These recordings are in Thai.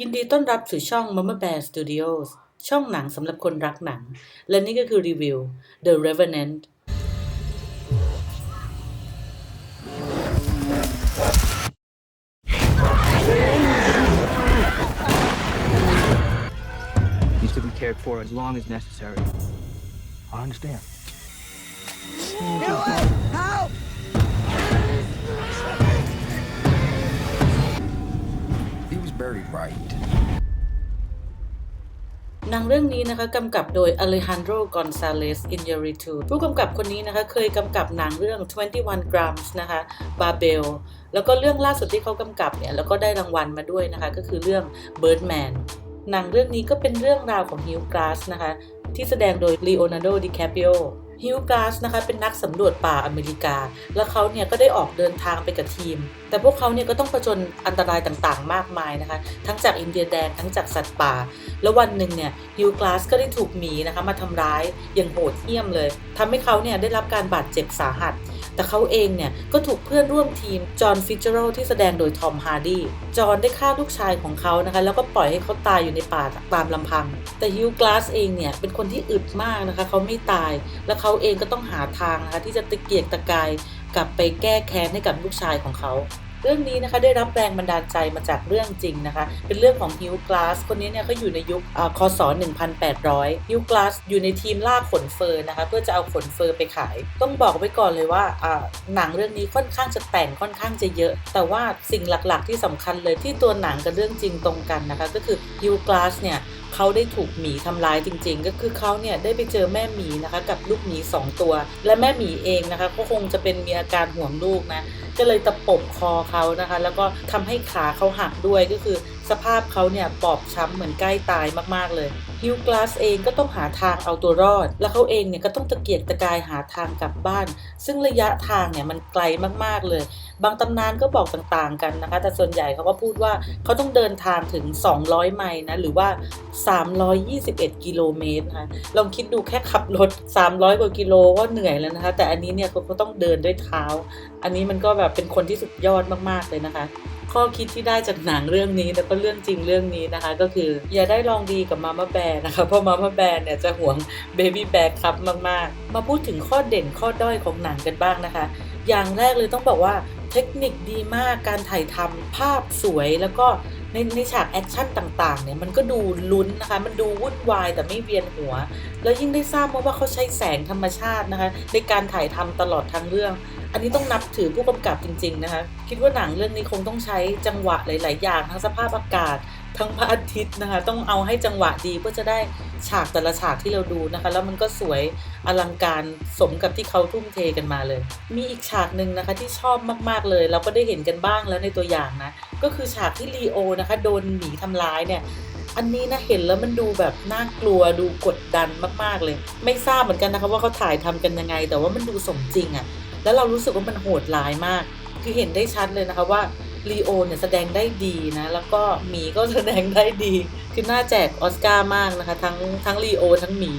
ยินดีต้อนรับสู่ช่อง Mama Bear Studios ช่องหนังสำหรับคนรักหนัง และนี่ก็คือรีวิว The Revenant He's to be cared for as long as necessary. I understand. He was buried right. หนังเรื่องนี้นะคะกำกับโดย Alejandro Gonzalez Iñárritu ผู้กำกับคนนี้นะคะเคยกำกับหนังเรื่อง 21 grams นะคะ Babel แล้วก็เรื่องล่าสุดที่เขากำกับเนี่ยแล้วก็ได้รางวัลมาด้วยนะคะ ก็คือเรื่อง Birdman หนังเรื่องนี้ก็เป็นเรื่องราวของฮิวก a าสนะคะ ที่แสดงโดย Leonardo DiCaprio ฮิวกาสนะคะเป็นนักสำรวจป่าอเมริกา และเขาเนี่ยก็ได้ออกเดินทางไปกับทีม แต่พวกเขาเนี่ยก็ต้องผจญอันตรายต่างๆ มากมายนะคะ ทั้งจากอินเดียแดงทั้งจากสัตว์ป่า แล้ววันหนึ่งเนี่ยฮิวกาสก็ได้ถูกหมีนะคะมาทำร้ายอย่างโหดเหี้ยมเลยทำให้เขาเนี่ยได้รับการบาดเจ็บสาหัส แต่เขาเองเนี่ยก็ถูกเพื่อนร่วมทีม จอห์นฟิชเชอร์ลที่แสดงโดยทอมฮาร์ดี จอห์นได้ฆ่าลูกชายของเขานะคะ แล้วก็ปล่อยให้เขาตายอยู่ในป่าตามลำพัง แต่ฮิวกลาสเองเนี่ยเป็นคนที่อึดมากนะคะ เขาไม่ตาย แล้วเขาเองก็ต้องหาทางนะคะที่จะตะเกียกตะกายกลับไปแก้แค้นให้กับลูกชายของเขา เรื่องนี้นะคะได้รับแรงบันดาลใจมาจากเรื่องจริงนะคะ เป็นเรื่องของฮิวกลาสคนนี้เนี่ยเขาอยู่ในยุคอ่าคศ 1800ฮิวกลาสอยู่ในทีมล่าขนเฟอร์นะคะ เพื่อจะเอาขนเฟอร์ไปขาย ต้องบอกไว้ก่อนเลยว่าหนังเรื่องนี้ค่อนข้างจะแต่งค่อนข้างจะเยอะ แต่ว่าสิ่งหลักๆ ที่สำคัญเลยที่ตัวหนังกับเรื่องจริงตรงกันนะคะ ก็คือฮิวกลาสเนี่ย เขาได้ถูกหมีทำร้ายจริง ๆ ก็คือเขาเนี่ยได้ไปเจอแม่หมีนะคะ กับลูกหมีสองตัว และแม่หมีเองนะคะก็คงจะเป็นมีอาการห่วงลูกนะก็เลยตะปบคอเขานะคะ แล้วก็ทำให้ขาเขาหักด้วยก็คือ สภาพเขาเนี่ยบอบช้ำเหมือนใกล้ตายมากๆเลย ฮิวกลาสเองก็ต้องหาทางเอาตัวรอด แล้วเขาเองเนี่ยก็ต้องตะเกียกตะกายหาทางกลับบ้าน ซึ่งระยะทางเนี่ยมันไกลมากๆเลย บางตำนานก็บอกต่างๆกันนะคะ แต่ส่วนใหญ่เขาก็พูดว่าเขาต้องเดินทางถึง 200 ไมล์นะ หรือว่า 321 กิโลเมตรนะคะลองคิดดูแค่ขับรถ 300 กว่ากิโลก็เหนื่อยแล้วนะคะ แต่อันนี้เนี่ยเขาก็ต้องเดินด้วยเท้า อันนี้มันก็แบบเป็นคนที่สุดยอดมากๆเลยนะคะ ข้อคิดที่ได้จากหนังเรื่องนี้แล้วก็เรื่องจริงเรื่องนี้นะคะ ก็คืออย่าได้ลองดีกับมาม่าแบร์นะคะ เพราะมาม่าแบร์เนี่ยจะห่วงเบบี้แบร์ครับมากๆ มาพูดถึงข้อเด่นข้อด้อยของหนังกันบ้างนะคะ อย่างแรกเลยต้องบอกว่าเทคนิคดีมากการถ่ายทำภาพสวยแล้วก็ในในฉากแอคชั่นต่างๆเนี่ยมันก็ดูลุ้นนะคะ มันดูวุ่นวายแต่ไม่เวียนหัว แล้วยิ่งได้ทราบมาว่าเขาใช้แสงธรรมชาตินะคะ ในการถ่ายทำตลอดทั้งเรื่อง อันนี้ต้องนับถือผู้กำกับจริง ๆ นะคะ คิดว่าหนังเรื่องนี้คงต้องใช้จังหวะหลาย ๆ อย่าง ทั้งสภาพอากาศ ทั้งพระอาทิตย์นะคะ ต้องเอาให้จังหวะดีเพื่อจะได้ฉากแต่ละฉากที่เราดูนะคะ แล้วมันก็สวยอลังการสมกับที่เขาทุ่มเทกันมาเลย มีอีกฉากหนึ่งนะคะที่ชอบมาก ๆ เลย เราก็ได้เห็นกันบ้างแล้วในตัวอย่างนะ ก็คือฉากที่ลีโอนะคะโดนหมีทำร้ายเนี่ยอันนี้นะเห็นแล้วมันดูแบบน่ากลัวดูกดดันมากๆเลย ไม่ทราบเหมือนกันนะคะว่าเขาถ่ายทำกันยังไง แต่ว่ามันดูสมจริงอะ แล้วเรารู้สึกว่ามันโหดร้ายมาก คือเห็นได้ชัดเลยนะคะว่าลีโอเนี่ยแสดงได้ดีนะ แล้วก็หมีก็แสดงได้ดี คือน่าแจกออสการ์มากนะคะ ทั้งทั้งลีโอทั้งหมี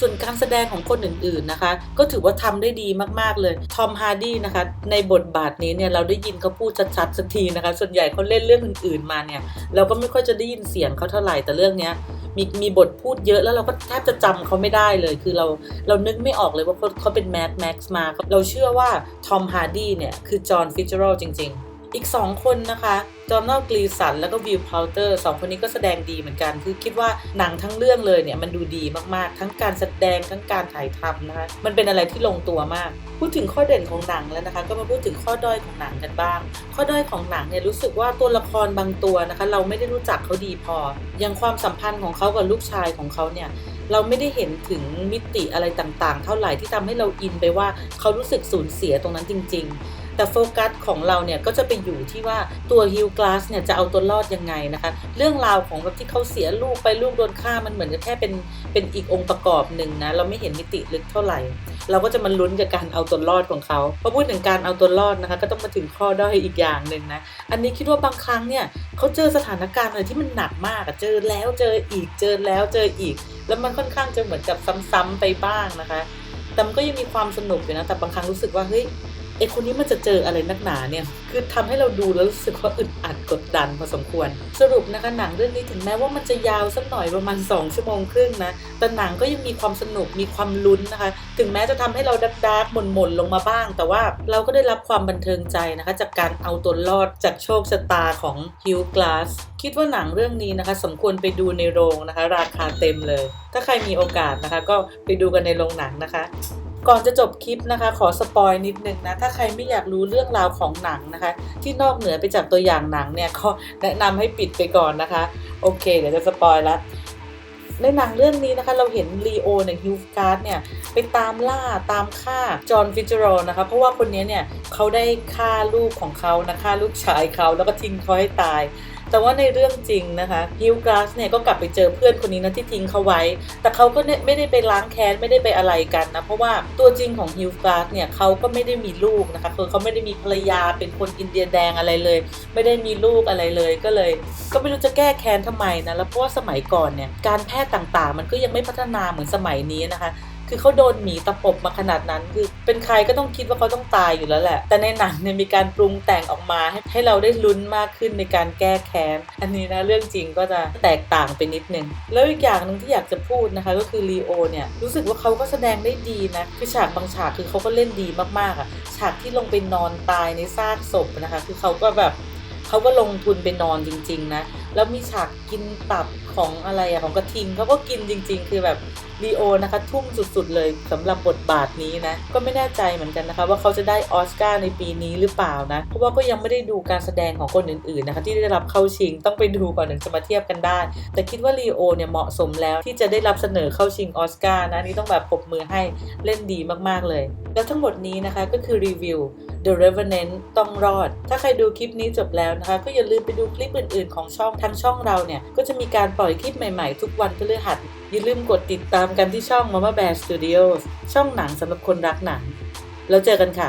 ส่วนการแสดงของคนอื่นๆนะคะ ก็ถือว่าทำได้ดีมากๆเลย ทอมฮาร์ดี้นะคะ ในบทบาทนี้เนี่ยเราได้ยินเขาพูดชัดๆสักทีนะคะ ส่วนใหญ่เขาเล่นเรื่องอื่นๆมาเนี่ย เราก็ไม่ค่อยจะได้ยินเสียงเขาเท่าไหร่แต่เรื่องเนี้ย มีมีบทพูดเยอะแล้วเราก็แทบจะจำเขาไม่ได้เลย คือเราเรานึกไม่ออกเลยว่าเขาเขาเป็นแมดแม็กซ์มา เราเชื่อว่าทอมฮาร์ดี้เนี่ย คือจอห์นฟิชเชอร์ลจริง ๆ อีก 2 คนนะคะจอห์นนกลีสันแล้วก็วิลพาวเตอร์สองคนนี้ก็แสดงดีเหมือนกัน คือคิดว่าหนังทั้งเรื่องเลยเนี่ยมันดูดีมากๆ ทั้งการแสดงทั้งการถ่ายทำนะคะมันเป็นอะไรที่ลงตัวมาก พูดถึงข้อเด่นของหนังแล้วนะคะ ก็มาพูดถึงข้อด้อยของหนังกันบ้าง ข้อด้อยของหนังเนี่ยรู้สึกว่าตัวละครบางตัวนะคะ เราไม่ได้รู้จักเขาดีพอ อย่างความสัมพันธ์ของเขากับลูกชายของเขาเนี่ยเราไม่ได้เห็นถึงมิติอะไรต่างๆ เท่าไหร่ที่ทำให้เราอินไปว่าเขารู้สึกสูญเสียตรงนั้นจริง ๆ แต่โฟกัสของเราเนี่ยก็จะไปอยู่ที่ว่าตัวฮิลกลาสเนี่ยจะเอาตัวรอดยังไงนะคะ เรื่องราวของแบบที่เขาเสียลูกไปลูกโดนฆ่ามันเหมือนกับแค่เป็นเป็นอีกองค์ประกอบหนึ่งนะเราไม่เห็นมิติลึกเท่าไหร่ เราก็จะมาลุ้นกับการเอาตัวรอดของเขาพอพูดถึงการเอาตัวรอดนะคะก็ต้องมาถึงข้อด้อยอีกอย่างหนึ่งนะอันนี้คิดว่าบางครั้งเนี่ยเขาเจอสถานการณ์อะไรที่มันหนักมากเจอแล้วเจออีกเจอแล้วเจออีก แล้วมันค่อนข้างจะเหมือนกับซ้ำๆไปบ้างนะคะ แต่มันก็ยังมีความสนุกอยู่นะแต่บางครั้งรู้สึกว่าเฮ้ย ไอคนนี้มันจะเจออะไรนักหนาเนี่ย คือทำให้เราดูแล้วรู้สึกว่าอึดอัดกดดันพอสมควร สรุปนะคะหนังเรื่องนี้ถึงแม้ว่ามันจะยาวสักหน่อยประมาณ 2 ชั่วโมงครึ่งนะ แต่หนังก็ยังมีความสนุกมีความลุ้นนะคะ ถึงแม้จะทำให้เราดักดักหม่นหม่นลงมาบ้าง แต่ว่าเราก็ได้รับความบันเทิงใจนะคะ จากการเอาตัวรอดจากโชคชะตาของฮิวกลาสคิดว่าหนังเรื่องนี้นะคะสมควรไปดูในโรงนะคะ ราคาเต็มเลย ถ้าใครมีโอกาสนะคะ ก็ไปดูกันในโรงหนังนะคะ ก่อนจะจบคลิปนะคะขอสปอยนิดนึงนะถ้าใครไม่อยากรู้เรื่องราวของหนังนะคะ ที่นอกเหนือไปจากตัวอย่างหนังเนี่ยก็แนะนำให้ปิดไปก่อนนะคะ โอเค เดี๋ยวจะสปอยล้วในหนังเรื่องนี้นะคะเราเห็นลีโอเนี่ยฮิวการ์ดเนี่ยไปตามล่าตามฆ่าจอห์นฟิชเจอรนะคะเพราะว่าคนนี้เนี่ยเขาได้ฆ่าลูกของเขานะฆ่าลูกชายเขาแล้วก็ทิ้งเขาให้ตายแต่ว่าในเรื่องจริงนะคะฮิวกราสเนี่ยก็กลับไปเจอเพื่อนคนนี้นะที่ทิ้งเขาไว้ แต่เขาก็เนี่ยไม่ได้ไปล้างแค้นไม่ได้ไปอะไรกันนะ เพราะว่าตัวจริงของฮิวกราสเนี่ยเขาก็ไม่ได้มีลูกนะคะคือเขาไม่ได้มีภรรยาเป็นคนอินเดียแดงอะไรเลย ไม่ได้มีลูกอะไรเลยก็เลย ก็ไม่รู้จะแก้แค้นทำไมนะแล้วเพราะว่าสมัยก่อนเนี่ยการแพทย์ต่างๆ มันก็ยังไม่พัฒนาเหมือนสมัยนี้นะคะ คือเขาโดนหมีตะปบมาขนาดนั้น คือเป็นใครก็ต้องคิดว่าเขาต้องตายอยู่แล้วแหละ แต่ในหนังเนี่ยมีการปรุงแต่งออกมาให้ให้เราได้ลุ้นมากขึ้นในการแก้แค้น อันนี้นะเรื่องจริงก็จะแตกต่างไปนิดนึง แล้วอีกอย่างหนึ่งที่อยากจะพูดนะคะก็คือลีโอเนี่ยรู้สึกว่าเขาก็แสดงได้ดีนะคือฉากบางฉากคือเขาก็เล่นดีมากๆอะฉากที่ลงไปนอนตายในซากศพนะคะ คือเขาก็แบบเขาก็ลงทุนไปนอนจริง ๆ นะ แล้วมีฉากกินตับ ของอะไรอะของกระทิงเขาก็กินจริง ๆ คือแบบลีโอนะคะทุ่มสุดๆเลยสำหรับบทบาทนี้นะ ก็ไม่แน่ใจเหมือนกันนะคะ ว่าเขาจะได้ออสการ์ในปีนี้หรือเปล่านะ เพราะว่าก็ยังไม่ได้ดูการแสดงของคนอื่นๆนะคะ ที่ได้รับเข้าชิงต้องไปดูก่อนถึงจะมาเทียบกันได้ แต่คิดว่าลีโอเนี่ยเหมาะสมแล้วที่จะได้รับเสนอเข้าชิงออสการ์นะนนี่ต้องแบบปรบมือให้เล่นดีมากๆเลย แล้วทั้งหมดนี้นะคะก็คือรีวิว The Revenant ต้องรอด ถ้าใครดูคลิปนี้จบแล้วนะคะ ก็อย่าลืมไปดูคลิปอื่นๆ ของช่องทางช่องเราเนี่ยก็จะมีการปล่อยคลิปใหม่ๆ ทุกวันพฤหัส อย่าลืมกดติดตามกันที่ช่อง Mama Bear Studios ช่องหนังสำหรับคนรักหนัง แล้วเจอกันค่ะ